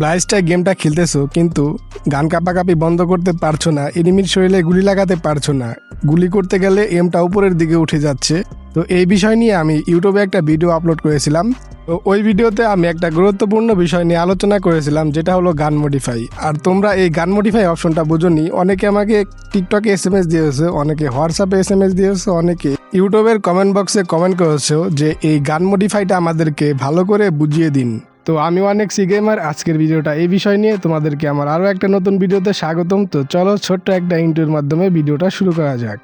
ব্লাইস্টার গেমটা খেলতেছো, কিন্তু গান কাপাকাপি বন্ধ করতে পারছ না, এনিমির শরীরে গুলি লাগাতে পারছ না। গুলি করতে গেলে এমটা উপরের দিকে উঠে যাচ্ছে। তো এই বিষয় নিয়ে আমি ইউটিউবে একটা ভিডিও আপলোড করেছিলাম। তো ওই ভিডিওতে আমি একটা গুরুত্বপূর্ণ বিষয় নিয়ে আলোচনা করেছিলাম, যেটা হলো গান মডিফাই আর তোমরা এই গান মডিফাই অপশনটা বোঝনি, অনেকে আমাকে টিকটকে এস এম এস দিয়েছে, অনেকে হোয়াটসঅ্যাপে এস এম এস দিয়েছে, অনেকে ইউটিউবের কমেন্ট বক্সে কমেন্ট করেছে যে এই গান মডিফাইটা আমাদেরকে ভালো করে বুঝিয়ে দিন। তো আমি অনেক সি গেমার, আজকের ভিডিওটা এই বিষয় নিয়ে তোমাদেরকে আমার আরও একটা নতুন ভিডিওতে স্বাগতম। তো চলো ছোট্ট একটা ইন্টারভিউর মাধ্যমে ভিডিওটা শুরু করা যাক।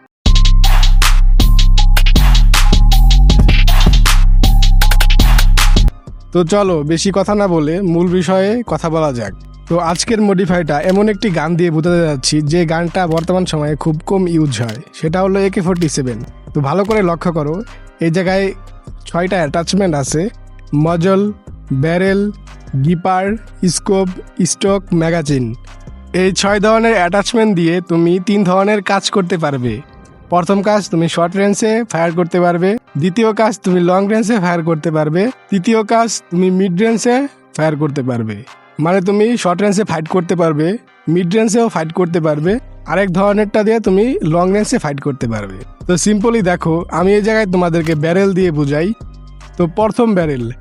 তো চলো বেশি কথা না বলে মূল বিষয়ে কথা বলা যাক। তো আজকের মডিফাইটা এমন একটি গান দিয়ে বোঝাতে যাচ্ছি, যে গানটা বর্তমান সময়ে খুব কম ইউজ হয়। সেটা হলো একে ফোরটি সেভেন তো ভালো করে লক্ষ্য করো, এই জায়গায় ছয়টা অ্যাটাচমেন্ট আছে muzzle barrel, gripper, scope, stock, magazine. এই ছয় ধরনের অ্যাটাচমেন্ট দিয়ে তুমি তিন ধরনের কাজ করতে পারবে। প্রথম কাজ তুমি শর্ট রেঞ্জে ফায়ার করতে পারবে। দ্বিতীয় কাজ তুমি লং রেঞ্জে ফায়ার করতে পারবে। তৃতীয় কাজ তুমি মিড রেঞ্জে ফায়ার করতে পারবে। মানে তুমি শর্ট রেঞ্জে ফাইট করতে পারবে, মিড রেঞ্জেও ফাইট করতে পারবে। আরেক ধরনেরটা দিয়ে তুমি লং রেঞ্জে ফাইট করতে পারবে। তো সিম্পলি দেখো, আমি এই জায়গায় তোমাদেরকে ব্যারেল দিয়ে বুঝাই। তো প্রথম ব্যারেল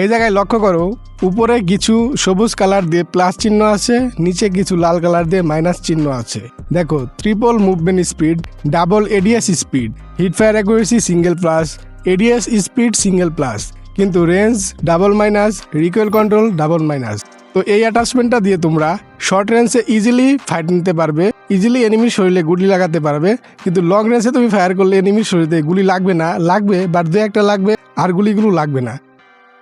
এই জায়গায় লক্ষ্য করো, উপরে কিছু সবুজ কালার দিয়ে প্লাস চিহ্ন আছে, নিচে কিছু লাল কালার দিয়ে মাইনাস চিহ্ন আছে। দেখো triple movement speed double ADS speed hit fire accuracy single plus ADS speed single plus কিন্তু range double minus recoil control double minus তো এই অ্যাটাচমেন্টটা দিয়ে তোমরা শর্ট রেঞ্জে ইজিলি ফাইট নিতে পারবে ইজিলি এনিমির শরীরে গুলি লাগাতে পারবে, কিন্তু লং রেঞ্জে তুমি ফায়ার করলে এনিমির শরীরে গুলি লাগবে না, লাগবে বাট দু একটা লাগবে, আর গুলিগুলো লাগবে না।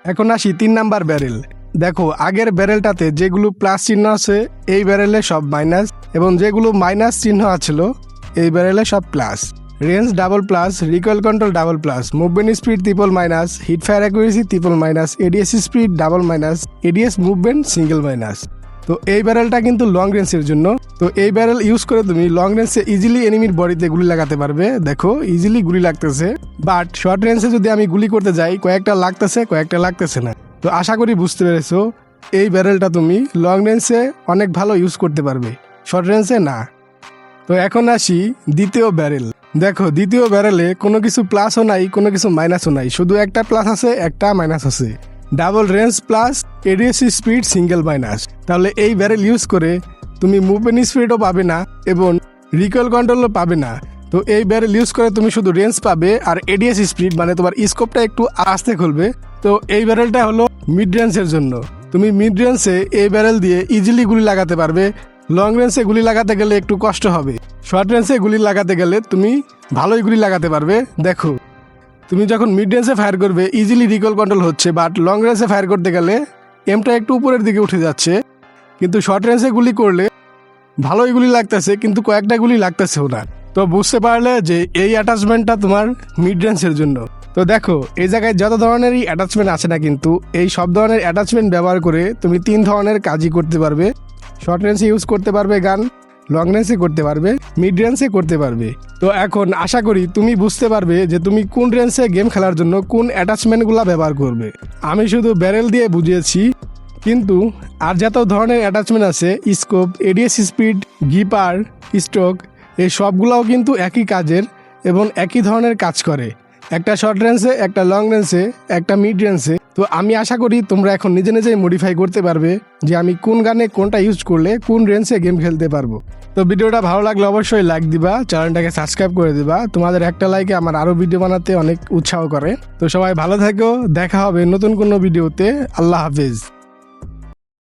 এখন আসি তিন নাম্বার ব্যারেল। দেখো, আগের ব্যারেলটাতে যেগুলো প্লাস চিহ্ন আছে, এই ব্যারেলে সব মাইনাস এবং যেগুলো মাইনাস চিহ্ন আছিল, এই ব্যারেলে সব plus. Range double plus recoil control double plus, movement speed triple minus, hit fire accuracy triple minus, ADS speed double minus, ADS movement single minus. তো এই ব্যারেলটা কিন্তু লং রেঞ্জের জন্য। তো এই ব্যারেল ইউজ করে তুমি লং রেঞ্জে ইজিলি এনিমির বডিতে গুলি লাগাতে পারবে। দেখো ইজিলি গুলি লাগতেছে। বাট শর্ট রেঞ্জে যদি আমি গুলি করতে যাই, কয়েকটা লাগতেছে কয়েকটা লাগতেছে না। তো আশা করি বুঝতে পেরেছ, এই ব্যারেলটা তুমি লং রেঞ্জে অনেক ভালো ইউজ করতে পারবে। শর্ট রেঞ্জে না। তো এখন আসি দ্বিতীয় ব্যারেল দেখো, দ্বিতীয় ব্যারেলে কোনো কিছু প্লাসও নাই, কোনো কিছু মাইনাসও নাই। শুধু একটা প্লাস আছে, একটা মাইনাস আছে। Double range plus ADS speed single minus. তাহলে এই ব্যারেল ইউজ করে তুমি মুভমেন্ট স্পিডও পাবে না এবং রিকয়েল কন্ট্রোলও পাবে না। তো এই ব্যারেল ইউজ করে তুমি শুধু রেঞ্জ পাবে আর এডিএস স্পিড মানে তোমার স্কোপটা একটু আস্তে খুলবে। তো এই ব্যারেলটা হলো মিড রেঞ্জের জন্য। তুমি মিড রেঞ্জে এই ব্যারেল দিয়ে ইজিলি গুলি লাগাতে পারবে। লং রেঞ্জে গুলি লাগাতে গেলে একটু কষ্ট হবে। শর্ট রেঞ্জে গুলি লাগাতে গেলে তুমি ভালোই গুলি লাগাতে পারবে। দেখো। তুমি যখন মিড রেঞ্জে ফায়ার করবে ইজিলি রিকল কন্ট্রোল হচ্ছে বাট লং রেঞ্জে ফায়ার করতে গেলে এমটা একটু উপরের দিকে উঠে যাচ্ছে। কিন্তু শর্ট রেঞ্জে গুলি করলে ভালোই গুলি লাগতেছে, কিন্তু কয়েকটা গুলি লাগতেছেও না। তো বুঝতে পারলে যে এই অ্যাটাচমেন্টটা তোমার মিড রেঞ্জের জন্য। তো দেখো, এই জায়গায় যত ধরনেরই অ্যাটাচমেন্ট আছে না কিন্তু, এই সব ধরনের অ্যাটাচমেন্ট ব্যবহার করে তুমি তিন ধরনের কাজই করতে পারবে। শর্ট রেঞ্জে ইউজ করতে পারবে গান লং রেঞ্জে করতে পারবে মিড রেঞ্জে করতে পারবে। তো এখন আশা করি তুমি বুঝতে পারবে যে তুমি কোন রেঞ্জে গেম খেলার জন্য কোন অ্যাটাচমেন্টগুলো ব্যবহার করবে। আমি শুধু ব্যারেল দিয়ে বুঝিয়েছি, কিন্তু আর যত ধরনের অ্যাটাচমেন্ট আছে scope ADS speed gripper stroke এই সবগুলোও কিন্তু একই কাজের এবং একই ধরনের কাজ করে। একটা শর্ট রেঞ্জে একটা লং রেঞ্জে একটা মিড রেঞ্জে তো আমি আশা করি তোমরা এখন নিজে নিজেই মডিফাই করতে পারবে যে আমি কোন গানে কোনটা ইউজ করলে কোন রেঞ্জে গেম খেলতে পারব। তো ভিডিওটা ভালো লাগলে অবশ্যই লাইক দিবা চ্যানেলটাকে সাবস্ক্রাইব করে দিবা। তোমাদের একটা লাইকে আমার আরও ভিডিও বানাতে অনেক উৎসাহ করে। তো সবাই ভালো থাকো, দেখা হবে নতুন কোনো ভিডিওতে আল্লাহ হাফিজ।